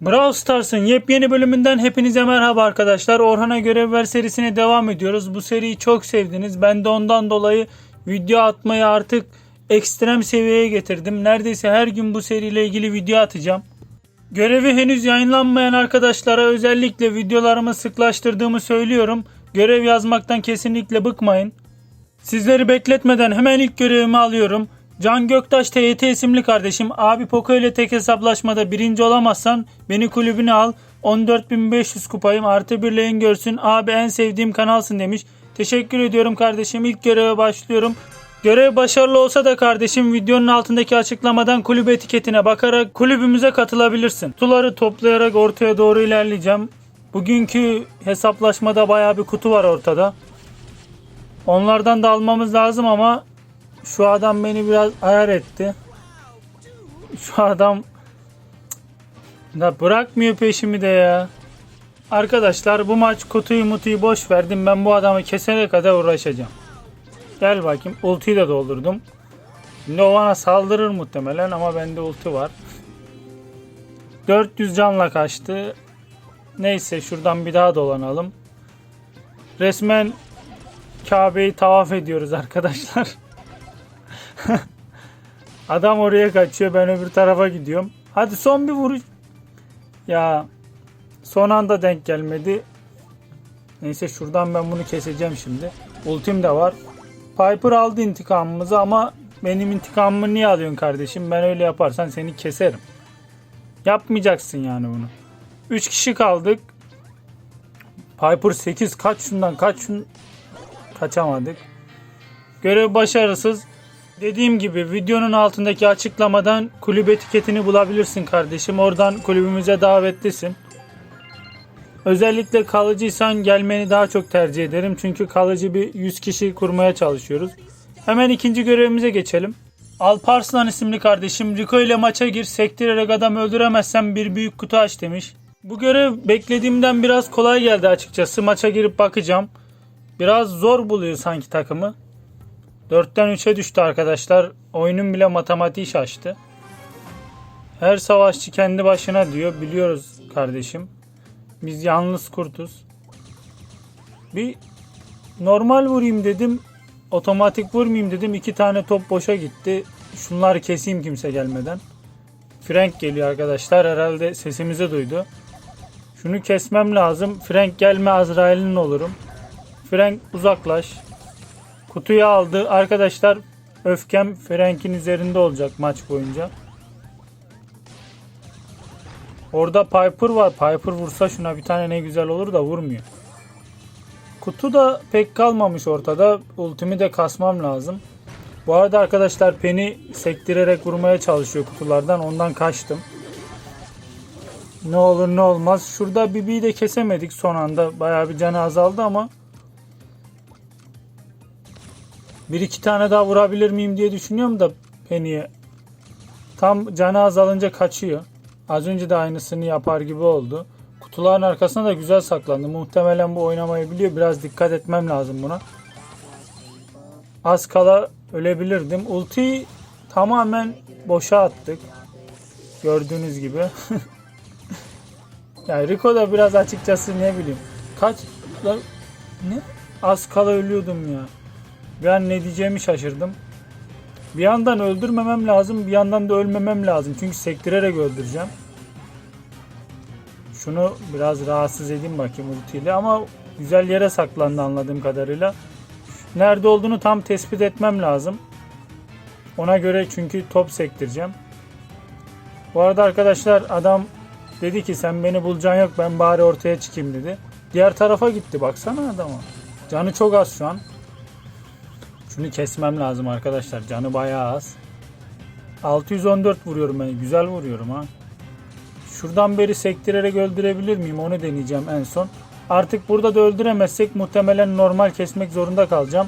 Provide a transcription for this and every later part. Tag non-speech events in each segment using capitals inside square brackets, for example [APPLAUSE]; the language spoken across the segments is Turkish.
Brawl Stars'ın yepyeni bölümünden hepinize merhaba arkadaşlar. Orhan'a görev ver serisine devam ediyoruz. Bu seriyi çok sevdiniz. Ben de ondan dolayı video atmayı artık ekstrem seviyeye getirdim. Neredeyse her gün bu seriyle ilgili video atacağım. Görevi henüz yayınlanmayan arkadaşlara özellikle videolarımı sıklaştırdığımı söylüyorum. Görev yazmaktan kesinlikle bıkmayın. Sizleri bekletmeden hemen ilk görevimi alıyorum. Can Göktaş TYT isimli kardeşim abi Poco ile tek hesaplaşmada birinci olamazsan beni kulübüne al. 14.500 kupayım artı bir lane görsün abi en sevdiğim kanalsın demiş. Teşekkür ediyorum kardeşim ilk göreve başlıyorum. Görev başarılı olsa da kardeşim videonun altındaki açıklamadan kulüp etiketine bakarak kulübümüze katılabilirsin. Kutuları toplayarak ortaya doğru ilerleyeceğim. Bugünkü hesaplaşmada baya bir kutu var ortada. Onlardan da almamız lazım ama şu adam beni biraz ayar etti. Şu adam da bırakmıyor peşimi de ya. Arkadaşlar bu maç kutuyu mutuyu boş verdim. Ben bu adamı kesene kadar uğraşacağım. Gel bakayım. Ultiyi de doldurdum. Şimdi saldırır muhtemelen ama bende ulti var. 400 canla kaçtı. Neyse şuradan bir daha dolanalım. Resmen Kabe'yi tavaf ediyoruz arkadaşlar. [LAUGHS] [LAUGHS] Adam oraya kaçıyor ben öbür tarafa gidiyorum. Hadi son bir vuruş. Ya son anda denk gelmedi. Neyse şuradan ben bunu keseceğim şimdi. Ultim de var. Piper aldı intikamımızı ama benim intikamımı niye alıyorsun kardeşim? Ben öyle yaparsan seni keserim. Yapmayacaksın yani bunu. 3 kişi kaldık. Piper 8 kaç şundan kaç şun kaçamadık. Görev başarısız. Dediğim gibi videonun altındaki açıklamadan kulüp etiketini bulabilirsin kardeşim. Oradan kulübümüze davetlisin. Özellikle kalıcıysan gelmeni daha çok tercih ederim. Çünkü kalıcı bir 100 kişi kurmaya çalışıyoruz. Hemen ikinci görevimize geçelim. Alparslan isimli kardeşim Rico ile maça gir sektirerek adam öldüremezsen bir büyük kutu aç demiş. Bu görev beklediğimden biraz kolay geldi açıkçası. Maça girip bakacağım. Biraz zor buluyor sanki takımı. 4'ten 3'e düştü arkadaşlar. Oyunun bile matematiği şaştı. Her savaşçı kendi başına diyor. Biliyoruz kardeşim. Biz yalnız kurtuz. Bir normal vurayım dedim. Otomatik vurmayayım dedim. iki tane top boşa gitti. Şunları keseyim kimse gelmeden. Frank geliyor arkadaşlar. Herhalde sesimizi duydu. Şunu kesmem lazım. Frank gelme Azrail'in olurum. Frank uzaklaş. Kutuyu aldı. Arkadaşlar öfkem Frank'in üzerinde olacak maç boyunca. Orada Piper var. Piper vursa şuna bir tane ne güzel olur da vurmuyor. Kutu da pek kalmamış ortada. Ultimi de kasmam lazım. Bu arada arkadaşlar Penny sektirerek vurmaya çalışıyor kutulardan. Ondan kaçtım. Ne olur ne olmaz. Şurada Bibi'yi de kesemedik son anda. Bayağı bir canı azaldı ama bir iki tane daha vurabilir miyim diye düşünüyorum da Penny'e. Tam canı azalınca kaçıyor. Az önce de aynısını yapar gibi oldu. Kutuların arkasına da güzel saklandı. Muhtemelen bu oynamayı biliyor. Biraz dikkat etmem lazım buna. Az kala ölebilirdim. Ultiyi tamamen boşa attık. Gördüğünüz gibi. [LAUGHS] yani Rico da biraz açıkçası ne bileyim. Kaç ne? Az kala ölüyordum ya. Ben ne diyeceğimi şaşırdım. Bir yandan öldürmemem lazım, bir yandan da ölmemem lazım. Çünkü sektirerek öldüreceğim. Şunu biraz rahatsız edeyim bakayım ultiyle ama güzel yere saklandı anladığım kadarıyla. Nerede olduğunu tam tespit etmem lazım. Ona göre çünkü top sektireceğim. Bu arada arkadaşlar adam dedi ki sen beni bulacaksın yok ben bari ortaya çıkayım dedi. Diğer tarafa gitti baksana adama. Canı çok az şu an. Şunu kesmem lazım arkadaşlar. Canı bayağı az. 614 vuruyorum ben. Güzel vuruyorum ha. Şuradan beri sektirerek öldürebilir miyim? Onu deneyeceğim en son. Artık burada da öldüremezsek muhtemelen normal kesmek zorunda kalacağım.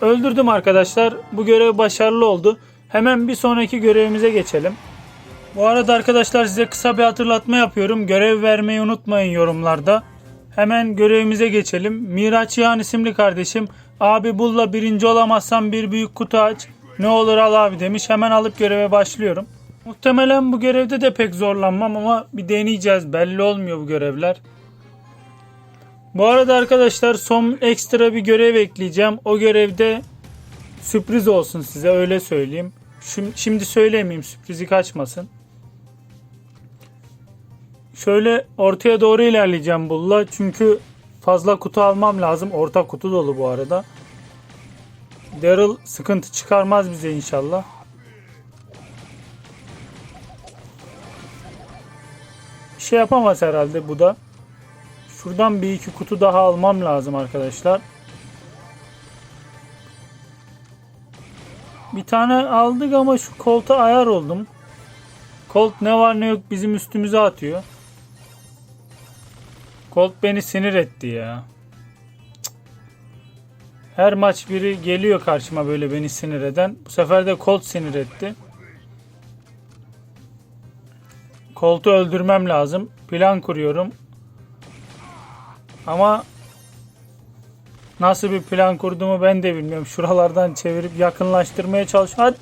Öldürdüm arkadaşlar. Bu görev başarılı oldu. Hemen bir sonraki görevimize geçelim. Bu arada arkadaşlar size kısa bir hatırlatma yapıyorum. Görev vermeyi unutmayın yorumlarda. Hemen görevimize geçelim. Miraç Yağan isimli kardeşim. Abi bulla birinci olamazsan bir büyük kutu aç. Ne olur al abi demiş. Hemen alıp göreve başlıyorum. Muhtemelen bu görevde de pek zorlanmam ama bir deneyeceğiz. Belli olmuyor bu görevler. Bu arada arkadaşlar son ekstra bir görev ekleyeceğim. O görevde sürpriz olsun size öyle söyleyeyim. Şimdi söylemeyeyim sürprizi kaçmasın. Şöyle ortaya doğru ilerleyeceğim bulla. Çünkü fazla kutu almam lazım. Orta kutu dolu bu arada. Daryl sıkıntı çıkarmaz bize inşallah. Bir şey yapamaz herhalde bu da. Şuradan bir iki kutu daha almam lazım arkadaşlar. Bir tane aldık ama şu kolta ayar oldum. Colt ne var ne yok bizim üstümüze atıyor. Colt beni sinir etti ya. Her maç biri geliyor karşıma böyle beni sinir eden. Bu sefer de Colt sinir etti. Colt'u öldürmem lazım. Plan kuruyorum. Ama nasıl bir plan kurduğumu ben de bilmiyorum. Şuralardan çevirip yakınlaştırmaya çalışıyorum. Hadi.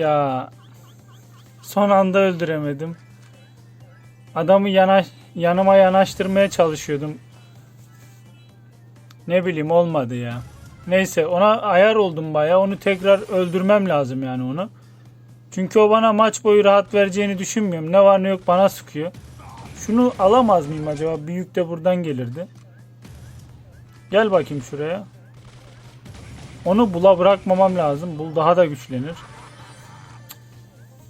Ya son anda öldüremedim. Adamı yana, yanıma yanaştırmaya çalışıyordum. Ne bileyim olmadı ya. Neyse ona ayar oldum baya. Onu tekrar öldürmem lazım yani onu. Çünkü o bana maç boyu rahat vereceğini düşünmüyorum. Ne var ne yok bana sıkıyor. Şunu alamaz mıyım acaba? Büyük de buradan gelirdi. Gel bakayım şuraya. Onu bula bırakmamam lazım. Bul daha da güçlenir.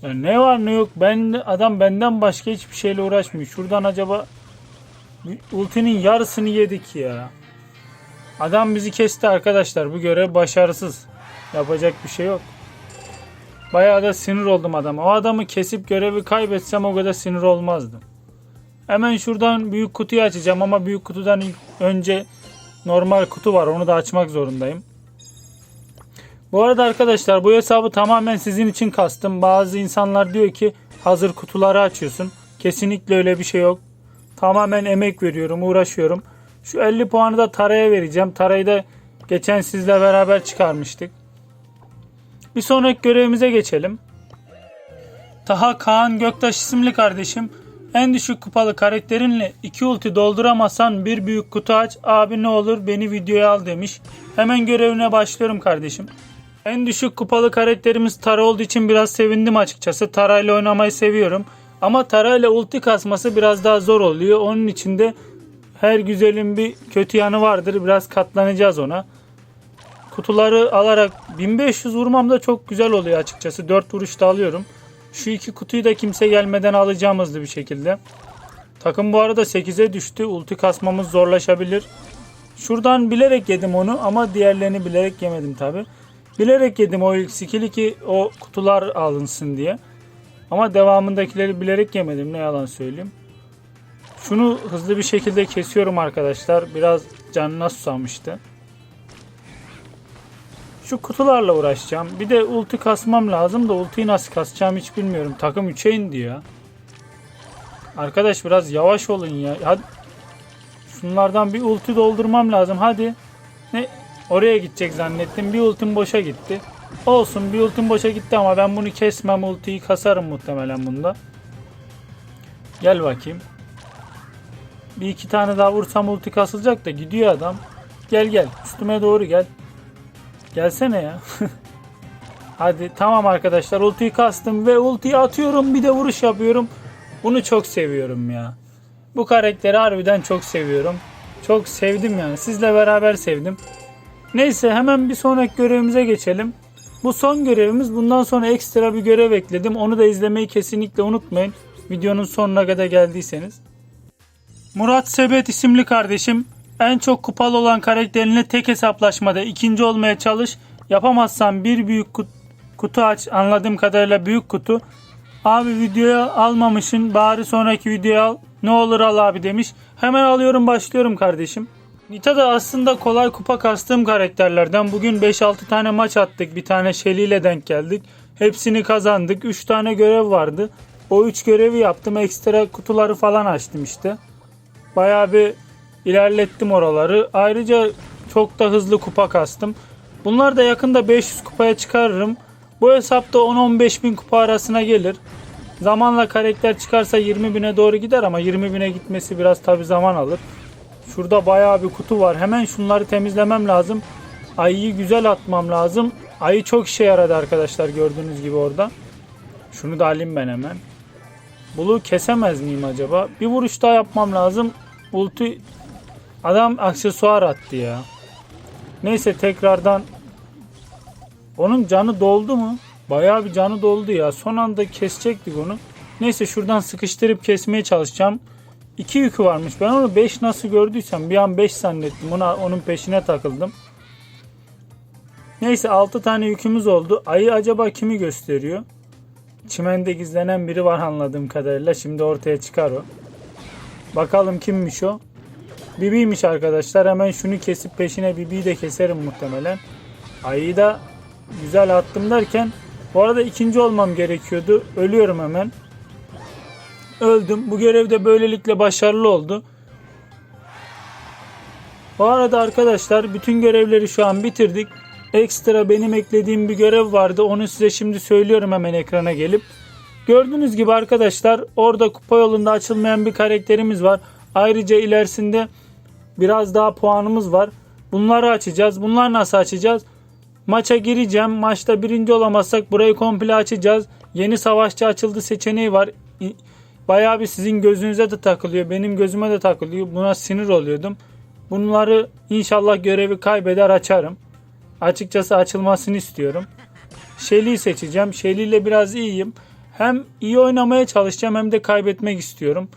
Ya ne var ne yok. Ben adam benden başka hiçbir şeyle uğraşmıyor. Şuradan acaba ultinin yarısını yedik ya. Adam bizi kesti arkadaşlar. Bu görev başarısız. Yapacak bir şey yok. Bayağı da sinir oldum adama. O adamı kesip görevi kaybetsem o kadar sinir olmazdım. Hemen şuradan büyük kutuyu açacağım ama büyük kutudan önce normal kutu var. Onu da açmak zorundayım. Bu arada arkadaşlar bu hesabı tamamen sizin için kastım. Bazı insanlar diyor ki hazır kutuları açıyorsun. Kesinlikle öyle bir şey yok. Tamamen emek veriyorum, uğraşıyorum. Şu 50 puanı da Tara'ya vereceğim. Tara'yı da geçen sizle beraber çıkarmıştık. Bir sonraki görevimize geçelim. Taha Kaan Göktaş isimli kardeşim en düşük kupalı karakterinle iki ulti dolduramazsan bir büyük kutu aç abi ne olur beni videoya al demiş. Hemen görevine başlıyorum kardeşim. En düşük kupalı karakterimiz Tara olduğu için biraz sevindim açıkçası. Tara ile oynamayı seviyorum. Ama Tara ile ulti kasması biraz daha zor oluyor. Onun için de her güzelin bir kötü yanı vardır. Biraz katlanacağız ona. Kutuları alarak 1500 vurmam da çok güzel oluyor açıkçası. 4 vuruşta alıyorum. Şu iki kutuyu da kimse gelmeden alacağım hızlı bir şekilde. Takım bu arada 8'e düştü. Ulti kasmamız zorlaşabilir. Şuradan bilerek yedim onu ama diğerlerini bilerek yemedim tabi. Bilerek yedim o ilk skill'i ki o kutular alınsın diye. Ama devamındakileri bilerek yemedim ne yalan söyleyeyim. Şunu hızlı bir şekilde kesiyorum arkadaşlar. Biraz canına susamıştı. Şu kutularla uğraşacağım. Bir de ulti kasmam lazım da ultiyi nasıl kasacağım hiç bilmiyorum. Takım 3'e indi ya. Arkadaş biraz yavaş olun ya. Hadi. Şunlardan bir ulti doldurmam lazım. Hadi. Ne? Oraya gidecek zannettim. Bir ultim boşa gitti. Olsun bir ultim boşa gitti ama ben bunu kesmem. Ultiyi kasarım muhtemelen bunda. Gel bakayım. Bir iki tane daha vursam ulti kasılacak da gidiyor adam. Gel gel. Üstüme doğru gel. Gelsene ya. [LAUGHS] Hadi tamam arkadaşlar ultiyi kastım ve ultiyi atıyorum bir de vuruş yapıyorum. Bunu çok seviyorum ya. Bu karakteri harbiden çok seviyorum. Çok sevdim yani. Sizle beraber sevdim. Neyse hemen bir sonraki görevimize geçelim. Bu son görevimiz. Bundan sonra ekstra bir görev ekledim. Onu da izlemeyi kesinlikle unutmayın. Videonun sonuna kadar geldiyseniz. Murat Sebet isimli kardeşim en çok kupalı olan karakterinle tek hesaplaşmada ikinci olmaya çalış. Yapamazsan bir büyük kut- kutu aç. Anladığım kadarıyla büyük kutu. Abi videoya almamışsın. Bari sonraki videoya al. Ne olur al abi demiş. Hemen alıyorum başlıyorum kardeşim. Nita da aslında kolay kupa kastığım karakterlerden. Bugün 5-6 tane maç attık. Bir tane Shelly ile denk geldik. Hepsini kazandık. 3 tane görev vardı. O 3 görevi yaptım. Ekstra kutuları falan açtım işte. Bayağı bir ilerlettim oraları. Ayrıca çok da hızlı kupa kastım. Bunlar da yakında 500 kupaya çıkarırım. Bu hesapta 10-15 bin kupa arasına gelir. Zamanla karakter çıkarsa 20 bine doğru gider ama 20 bine gitmesi biraz tabi zaman alır. Şurada bayağı bir kutu var. Hemen şunları temizlemem lazım. Ayıyı güzel atmam lazım. Ayı çok işe yaradı arkadaşlar gördüğünüz gibi orada. Şunu da alayım ben hemen. Bulu kesemez miyim acaba? Bir vuruş daha yapmam lazım. Ulti adam aksesuar attı ya. Neyse tekrardan onun canı doldu mu? Bayağı bir canı doldu ya. Son anda kesecektik onu. Neyse şuradan sıkıştırıp kesmeye çalışacağım. İki yükü varmış. Ben onu 5 nasıl gördüysem bir an 5 zannettim. Ona, onun peşine takıldım. Neyse 6 tane yükümüz oldu. Ayı acaba kimi gösteriyor? Çimende gizlenen biri var anladığım kadarıyla. Şimdi ortaya çıkar o. Bakalım kimmiş o? Bibi'ymiş arkadaşlar. Hemen şunu kesip peşine Bibi'yi de keserim muhtemelen. Ayıyı da güzel attım derken bu arada ikinci olmam gerekiyordu. Ölüyorum hemen. Öldüm. Bu görevde böylelikle başarılı oldu. Bu arada arkadaşlar bütün görevleri şu an bitirdik. Ekstra benim eklediğim bir görev vardı. Onu size şimdi söylüyorum hemen ekrana gelip. Gördüğünüz gibi arkadaşlar orada kupa yolunda açılmayan bir karakterimiz var. Ayrıca ilerisinde biraz daha puanımız var. Bunları açacağız. Bunlar nasıl açacağız? Maça gireceğim. Maçta birinci olamazsak burayı komple açacağız. Yeni savaşçı açıldı seçeneği var. Bayağı bir sizin gözünüze de takılıyor. Benim gözüme de takılıyor. Buna sinir oluyordum. Bunları inşallah görevi kaybeder açarım. Açıkçası açılmasını istiyorum. Shelly'i seçeceğim. Shelly ile biraz iyiyim. Hem iyi oynamaya çalışacağım hem de kaybetmek istiyorum.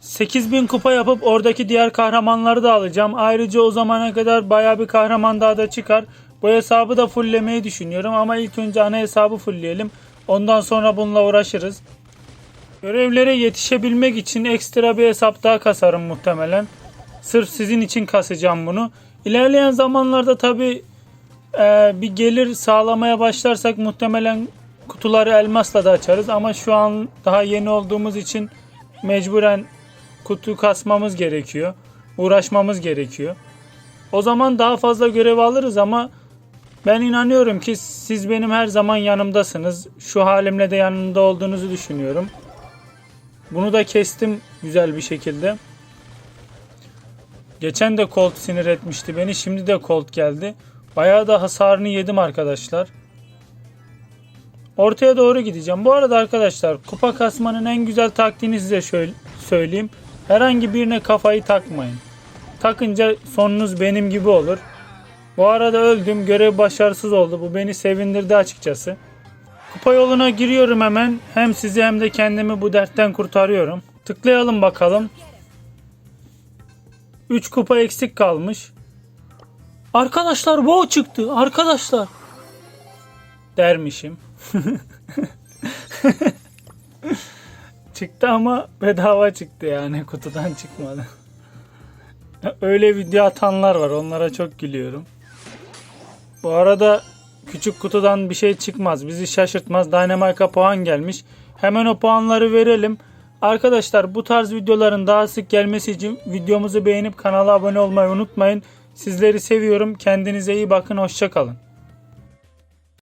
8000 kupa yapıp oradaki diğer kahramanları da alacağım. Ayrıca o zamana kadar baya bir kahraman daha da çıkar. Bu hesabı da fulllemeyi düşünüyorum ama ilk önce ana hesabı fullleyelim. Ondan sonra bununla uğraşırız. Görevlere yetişebilmek için ekstra bir hesap daha kasarım muhtemelen. Sırf sizin için kasacağım bunu. İlerleyen zamanlarda tabi bir gelir sağlamaya başlarsak muhtemelen kutuları elmasla da açarız. Ama şu an daha yeni olduğumuz için mecburen kutu kasmamız gerekiyor. Uğraşmamız gerekiyor. O zaman daha fazla görev alırız ama ben inanıyorum ki siz benim her zaman yanımdasınız. Şu halimle de yanımda olduğunuzu düşünüyorum. Bunu da kestim güzel bir şekilde. Geçen de Colt sinir etmişti beni. Şimdi de Colt geldi. Bayağı da hasarını yedim arkadaşlar. Ortaya doğru gideceğim. Bu arada arkadaşlar kupa kasmanın en güzel taktiğini size şöyle söyleyeyim. Herhangi birine kafayı takmayın. Takınca sonunuz benim gibi olur. Bu arada öldüm. Görev başarısız oldu. Bu beni sevindirdi açıkçası. Kupa yoluna giriyorum hemen. Hem sizi hem de kendimi bu dertten kurtarıyorum. Tıklayalım bakalım. 3 kupa eksik kalmış. Arkadaşlar WoW çıktı. Arkadaşlar. Dermişim. [LAUGHS] çıktı ama bedava çıktı yani kutudan çıkmadı. Öyle video atanlar var. Onlara çok gülüyorum. Bu arada küçük kutudan bir şey çıkmaz. Bizi şaşırtmaz. Dynamite'a puan gelmiş. Hemen o puanları verelim. Arkadaşlar bu tarz videoların daha sık gelmesi için videomuzu beğenip kanala abone olmayı unutmayın. Sizleri seviyorum. Kendinize iyi bakın. Hoşçakalın.